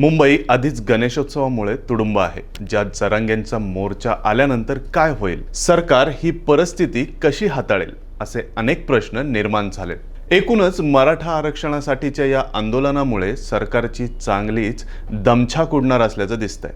मुंबई आधीच गणेशोत्सवामुळे तुडुंब आहे. ज्यात जरांगेंचा मोर्चा आल्यानंतर काय होईल? सरकार ही परिस्थिती कशी हाताळेल? असे अनेक प्रश्न निर्माण झाले. एकूणच मराठा आरक्षणासाठीच्या या आंदोलनामुळे सरकारची चांगलीच दमछाक उडणार असल्याचं दिसतंय.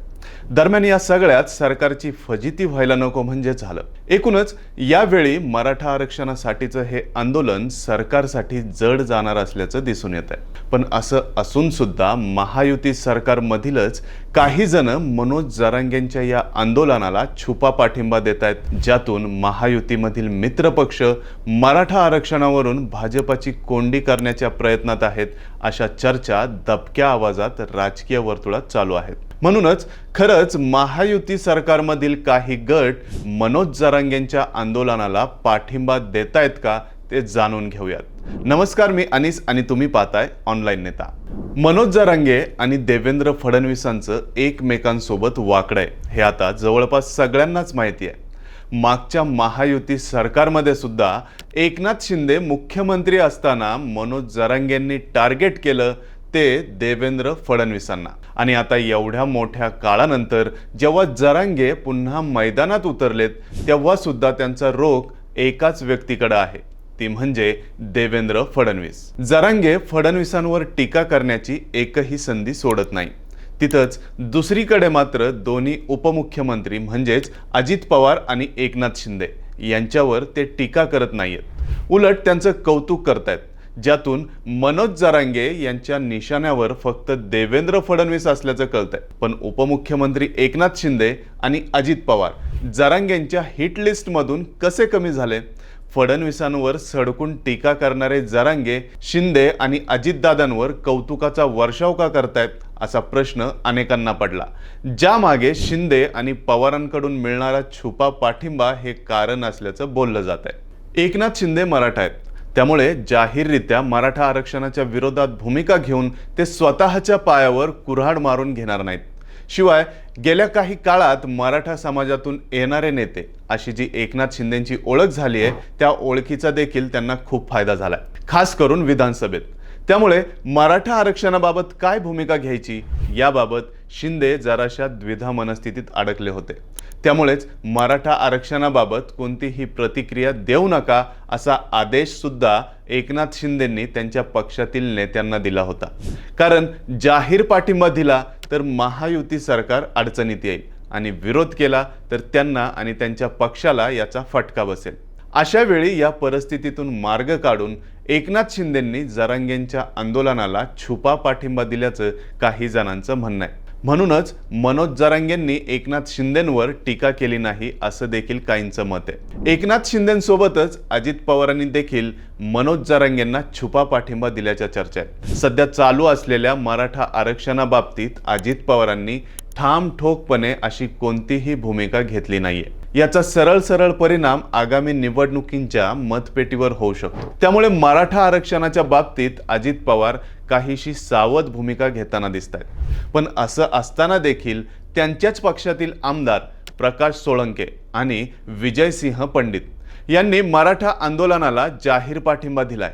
दरम्यान या सगळ्यात सरकारची फजिती व्हायला नको म्हणजे झालं. एकूणच यावेळी मराठा आरक्षणासाठीचं हे आंदोलन सरकारसाठी जड जाणार असल्याचं दिसून येत आहे. पण असं असून सुद्धा महायुती सरकारमधीलच काही जण मनोज जरांगेंच्या या आंदोलनाला छुपा पाठिंबा देत आहेत ज्यातून महायुतीमधील मित्रपक्ष मराठा आरक्षणावरून भाजपाची कोंडी करण्याच्या प्रयत्नात आहेत अशा चर्चा दबक्या आवाजात राजकीय वर्तुळात चालू आहेत. म्हणूनच खरंच महायुती सरकारमधील काही गट मनोज जरांगेंच्या आंदोलनाला पाठिंबा देतायत का ते जाणून घेऊयात. नमस्कार मी अनिस आणि तुम्ही पाहताय ऑनलाईन नेता. मनोज जरांगे आणि देवेंद्र फडणवीसांचं एकमेकांसोबत वाकडं आहे. हे आता जवळपास सगळ्यांनाच माहिती आहे. मागच्या महायुती सरकारमध्ये सुद्धा एकनाथ शिंदे मुख्यमंत्री असताना मनोज जरांगेंनी टार्गेट केलं ते देवेंद्र फडणवीसांना. आणि आता एवढ्या मोठ्या काळानंतर जेव्हा जरांगे पुन्हा मैदानात उतरलेत तेव्हा सुद्धा त्यांचा रोख एकाच व्यक्तीकडे आहे. ती म्हणजे देवेंद्र फडणवीस. जरांगे फडणवीसांवर टीका करण्याची एकही संधी सोडत नाही. तिथंच दुसरीकडे मात्र दोन्ही उपमुख्यमंत्री म्हणजेच अजित पवार आणि एकनाथ शिंदे यांच्यावर ते टीका करत नाहीयेत. उलट त्यांचं कौतुक करतायत. ज्यातून मनोज जरांगे यांच्या निशाण्यावर फक्त देवेंद्र फडणवीस असल्याचं कळतंय. पण उपमुख्यमंत्री एकनाथ शिंदे आणि अजित पवार जरांगेंच्या हिट लिस्टमधून कसे कमी झाले? फडणवीसांवर सडकून टीका करणारे जरांगे शिंदे आणि अजितदादांवर कौतुकाचा वर्षाव का करतायत असा प्रश्न अनेकांना पडला. ज्यामागे शिंदे आणि पवारांकडून मिळणारा छुपा पाठिंबा हे कारण असल्याचं बोललं जात आहे एकनाथ शिंदे मराठा आहेत. त्यामुळे जाहीररित्या मराठा आरक्षणाच्या विरोधात भूमिका घेऊन ते स्वतःच्या पायावर कुऱ्हाड मारून घेणार नाहीत. शिवाय गेल्या काही काळात मराठा समाजातून येणारे नेते अशी जी एकनाथ शिंदेची ओळख झाली आहे त्या ओळखीचा देखील त्यांना खूप फायदा झालाय. खास करून विधानसभेत. त्यामुळे मराठा आरक्षणाबाबत काय भूमिका घ्यायची? याबाबत शिंदे जराशा द्विधा मनस्थितीत अडकले होते. त्यामुळेच मराठा आरक्षणाबाबत कोणतीही प्रतिक्रिया देऊ नका असा आदेश सुद्धा एकनाथ शिंदेंनी त्यांच्या पक्षातील नेत्यांना दिला होता. कारण जाहीर पाठिंबा दिला तर महायुती सरकार अडचणीत येईल आणि विरोध केला तर त्यांना आणि त्यांच्या पक्षाला याचा फटका बसेल. अशा वेळी या परिस्थितीतून मार्ग काढून एकनाथ शिंदेंनी जरांगेंच्या आंदोलनाला छुपा पाठिंबा दिल्याचं काही जणांचं म्हणणं आहे. म्हणूनच मनोज जरांगेंनी एकनाथ शिंदेंवर टीका केली नाही असं देखील काहींचं मत आहे. एकनाथ शिंदेसोबतच अजित पवारांनी देखील मनोज जरांगेंना छुपा पाठिंबा दिल्याच्या चर्चा आहेत. सध्या चालू असलेल्या मराठा आरक्षणाबाबतीत अजित पवारांनी ठाम ठोकपणे अशी कोणतीही भूमिका घेतली नाहीये. याचा सरळ सरळ परिणाम आगामी निवडणुकींच्या मतपेटीवर होऊ शकतो. त्यामुळे मराठा आरक्षणाच्या बाबतीत अजित पवार काहीशी सावध भूमिका घेताना दिसत आहेत पण असं असताना देखील त्यांच्याच पक्षातील आमदार प्रकाश सोळंके आणि विजयसिंह पंडित यांनी मराठा आंदोलनाला जाहीर पाठिंबा दिलाय.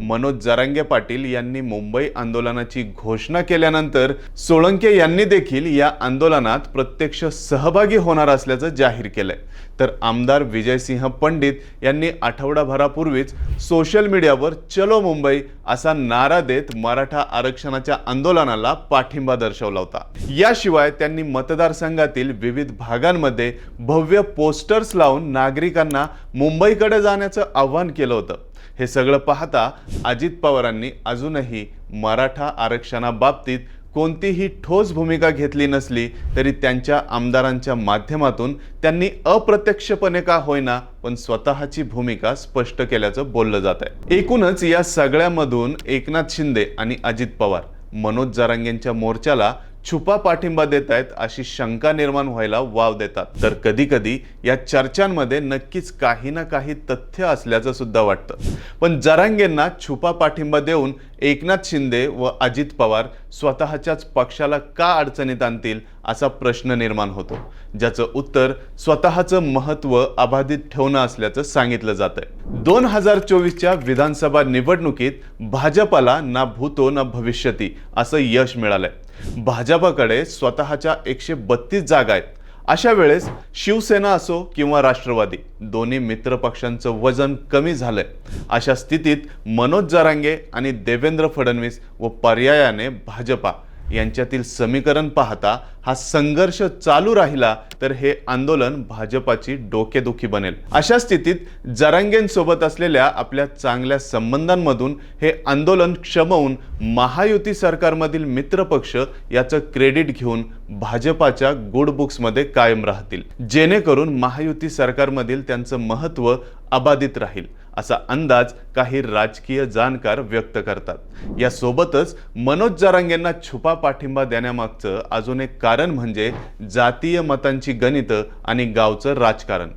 मनोज जरांगे पाटील यांनी मुंबई आंदोलनाची घोषणा केल्यानंतर सोळंके यांनी देखील या आंदोलनात प्रत्यक्ष सहभागी होणार असल्याचं जाहीर केलंय. तर आमदार विजयसिंह पंडित यांनी आठवडाभरापूर्वीच सोशल मीडियावर चलो मुंबई असा नारा देत मराठा आरक्षणाच्या आंदोलनाला पाठिंबा दर्शवला होता. याशिवाय त्यांनी मतदारसंघातील विविध भागांमध्ये भव्य पोस्टर्स लावून नागरिकांना मुंबईकडे जाण्याचं आव्हान केलं होतं. हे सगळं पाहता अजित पवारांनी अजूनही मराठा आरक्षणाबाबतीत कोणतीही ठोस भूमिका घेतली नसली तरी त्यांच्या आमदारांच्या माध्यमातून त्यांनी अप्रत्यक्षपणे का होईना पण स्वतःची भूमिका स्पष्ट केल्याचं बोललं जात आहे. एकूणच या सगळ्यामधून एकनाथ शिंदे आणि अजित पवार मनोज जरांगेंच्या मोर्चाला छुपा पाठिंबा देत आहेत अशी शंका निर्माण व्हायला वाव देतात. तर कधी कधी या चर्चांमध्ये नक्कीच काही ना काही तथ्य असल्याचं सुद्धा वाटतं. पण जरांगेंना छुपा पाठिंबा देऊन एकनाथ शिंदे व अजित पवार स्वतःच्याच पक्षाला का अडचणीत आणतील असा प्रश्न निर्माण होतो. ज्याचं उत्तर स्वतःचं महत्त्व अबाधित ठेवणं असल्याचं सांगितलं जात आहे दोन हजार चोवीसच्या विधानसभा निवडणुकीत भाजपाला ना भूतो ना भविष्यती असं यश मिळालंय. भाजपाकडे स्वतःच्या एकशे बत्तीस जागा आहेत. अशा वेळेस शिवसेना असो किंवा राष्ट्रवादी दोन्ही मित्र पक्षांचं वजन कमी झालंय. अशा स्थितीत मनोज जरांगे आणि देवेंद्र फडणवीस व पर्यायाने भाजपा यांच्यातील समीकरण पाहता हा संघर्ष चालू राहिला तर हे आंदोलन भाजपाची डोकेदुखी बनेल. अशा स्थितीत जरांगेंसोबत असलेल्या आपल्या चांगल्या संबंधांमधून हे आंदोलन क्षमवून महायुती सरकारमधील मित्रपक्ष याचं क्रेडिट घेऊन भाजपाच्या गुड बुक्समध्ये कायम राहतील. जेणेकरून महायुती सरकारमधील त्यांचं महत्त्व अबाधित राहील. असा अंदाज काही राजकीय जाणकार व्यक्त करतात. यासोबतच मनोज जरांगेंना छुपा पाठिंबा देण्यामागचं अजून एक कारण म्हणजे जातीय मतांची गणितं आणि गावचं राजकारण.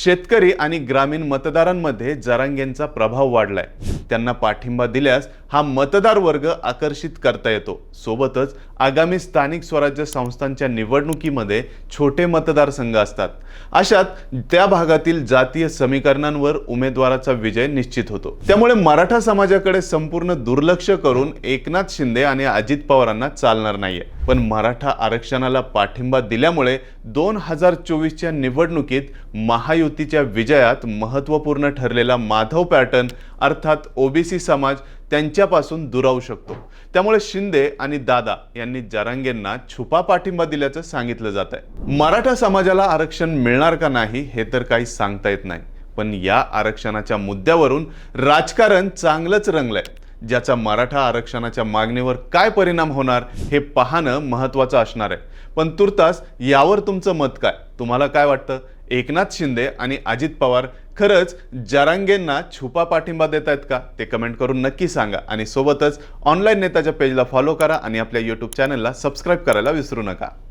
शेतकरी आणि ग्रामीण मतदारांमध्ये जरांगेंचा प्रभाव वाढलाय. त्यांना पाठिंबा दिल्यास हा मतदार वर्ग आकर्षित करता येतो. सोबतच आगामी स्थानिक स्वराज्य संस्थांच्या निवडणुकीमध्ये छोटे मतदारसंघ असतात. अशात त्या भागातील जातीय समीकरणांवर उमेदवाराचा विजय निश्चित होतो. त्यामुळे मराठा समाजाकडे संपूर्ण दुर्लक्ष करून एकनाथ शिंदे आणि अजित पवारांना चालणार नाहीये. पण मराठा आरक्षणाला पाठिंबा दिल्यामुळे दोन हजार चोवीसच्या निवडणुकीत युतीच्या विजयात महत्त्वपूर्ण ठरलेला माधव पॅटर्न अर्थात ओबीसी समाज त्यांच्यापासून दुरावू शकतो. त्यामुळे शिंदे आणि दादा यांनी जरांगेंना छुपा पाठिंबा दिल्याचं सांगितलं जात आहे. मराठा समाजाला आरक्षण मिळणार का नाही हे तर काही सांगता येत नाही. पण या आरक्षणाच्या मुद्द्यावरून राजकारण चांगलंच रंगलंय. ज्याचा मराठा आरक्षणाच्या मागणीवर काय परिणाम होणार हे पाहणं महत्त्वाचं असणार आहे. पण तुर्तास यावर तुमचं मत काय? तुम्हाला काय वाटतं? एकनाथ शिंदे आणि अजित पवार खरंच जरांगेंना छुपा पाठिंबा देत आहेत का? ते कमेंट करून नक्की सांगा. आणि सोबतच ऑनलाईन नेताच्या पेजला फॉलो करा आणि आपल्या यूट्यूब चॅनलला सबस्क्राईब करायला विसरू नका.